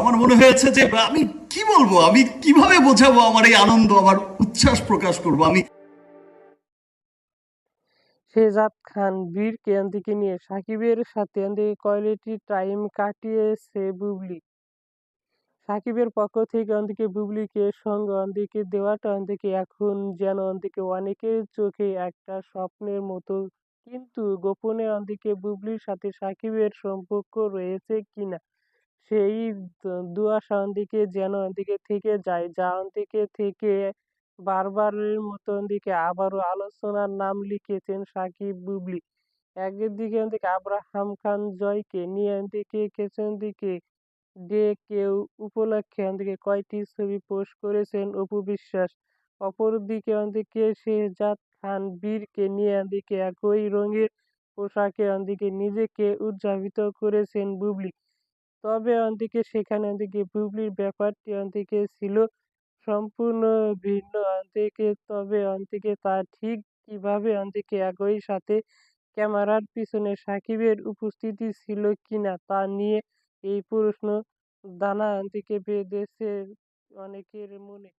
আমার মনে হয়েছে যে, আমি কি বলব? আমি কীভাবে বোঝাবো আমার এই আনন্দ, আমার উচ্ছ্বাস প্রকাশ করব? আমি শেহজাদ খান বীরকে এদিকে নিয়ে, সাকিবের সাথে কোয়ালিটি টাইম কাটিয়েছে বুবলি। সাকিবের পক্ষ থেকে অন্দিকে বুবলিকে সঙ্গ অন্দিকে দেওয়াটা অন্দিকে এখন যেন অন্দিকে অনেকের চোখে একটা স্বপ্নের মতো। কিন্তু গোপনে অন্দিকে বুবলির সাথে সাকিবের সম্পর্ক রয়েছে কিনা? সেই দ- দুয়াশা অন্দিকে যেন অন্দিকে থেকে যায় যা অন্দিকে থেকে বারবারের মতন দিকে আবারও আলোচনার নাম লিখেছেন সাকিব বুবলি। একদিকে অন্দিকে আব্রাহাম খান জয়কে নিয়ে অন্দিকে কেছেন দিকে ডে কেউ উপলক্ষে অন্দিকে কয়টি ছবি পোস্ট করেছেন অপু বিশ্বাস। অপরদিকে অন্দিকে শেহজাদ খান বীরকে নিয়ে অন্দিকে একই রঙের পোশাকে অন্দিকে নিজেকে উদযাপিত করেছেন বুবলি। তবে অন্তিকে সেখানে অন্তিকে বুবলির ব্যাপারটি অন্তিকে ছিল সম্পূর্ণ ভিন্ন। অন্তিকে, তবে অন্তিকে তা ঠিক কীভাবে অন্তিকে একই সাথে ক্যামেরার পিছনে সাকিবের উপস্থিতি ছিল কিনা তা নিয়ে এই প্রশ্ন দানা অন্তিকে বেঁধেছে অনেকের মনে।